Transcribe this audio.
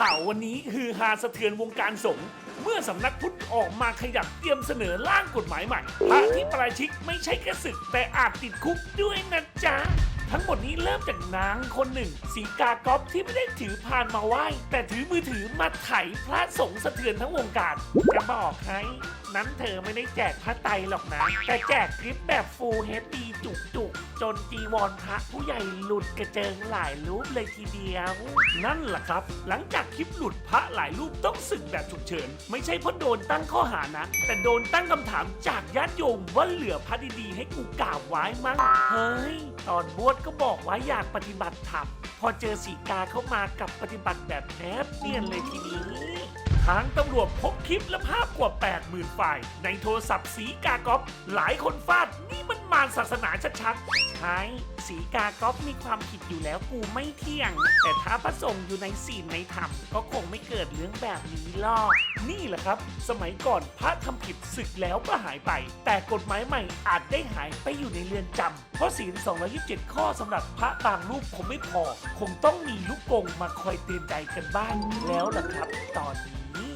ข่าววันนี้ฮือฮาสะเทือนวงการสงฆ์เมื่อสำนักพุทธออกมาขยับเตรียมเสนอร่างกฎหมายใหม่พระที่ปราชิกไม่ใช่แค่ศึกแต่อาจติดคุกด้วยนะจ๊ะ ทั้งหมดนี้เริ่มจากนางคนหนึ่ง สีกากอบที่ไม่ได้ถือพานมาไหว้ แต่ถือมือถือมาไถพระสงฆ์สะเทือนทั้งวงการจะบอกให้นั้นเธอไม่ได้แจกพระไตรหรอกนะ แต่แจกคลิปแบบฟูลเฮดดีจุกๆ จนจีวรพระผู้ใหญ่หลุดกระเจิงหลายรูปเลยทีเดียว นั่นแหละครับ หลังจากคลิปหลุดพระหลายรูปต้องสึกแบบฉุกเฉิน ไม่ใช่เพราะโดนตั้งข้อหานะ แต่โดนตั้งคำถามจากญาติโยมว่าเหลือพระดีๆ ให้กูกราบไว้มั้งเฮ้ย ตอนบวชก็บอกว่าอยากปฏิบัติธรรมพอเจอสีกาเข้ามากับปฏิบัติแบบแนบเนียนเลยทีนี้ทางตำรวจพบคลิปและภาพกว่า 80,000 ไฟล์ในโทรศัพท์สีกากอฟหลายคนฟาดนี่มัน มารศาสนาชัดๆ ใช่สีกากอฟมีความผิดอยู่แล้วกูไม่เที่ยง แต่ถ้าพระสงฆ์อยู่ในศีลในธรรม ก็คงไม่เกิดเรื่องแบบนี้หรอก นี่แหละครับ สมัยก่อนพระทำผิดศึกแล้วก็หายไป แต่กฎหมายใหม่อาจได้หายไปอยู่ในเรือนจำเพราะศีล227 ข้อสำหรับพระบางรูปคงไม่พอ คงต้องมีลูกกงมาคอยเตือนใจกันบ้างแล้วล่ะครับ ตอนนี้